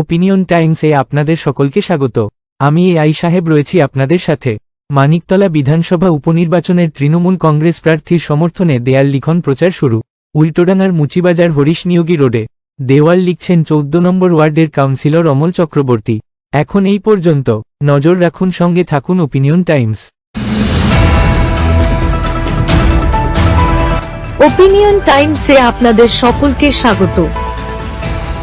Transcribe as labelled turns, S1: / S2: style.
S1: Opinion টাইমসে আপনাদের সকলকে স্বাগত। আমি এ আই সাহেব রয়েছি আপনাদের সাথে। মানিকতলা বিধানসভা উপনির্বাচনের তৃণমূল কংগ্রেস প্রার্থীর সমর্থনে দেয়াল লিখন প্রচার শুরু। উল্টোডাঙ্গার মুচিবাজার হরিশ নিয়োগী রোডে। দেওয়াল লিখছেন চৌদ্দ নম্বর ওয়ার্ডের কাউন্সিলর অমল চক্রবর্তী। এখন এই পর্যন্ত, নজর রাখুন সঙ্গে থাকুন ওপিনিয়ন টাইমস
S2: ওপিনিয়ন টাইমসে আপনাদের সকলকে স্বাগত।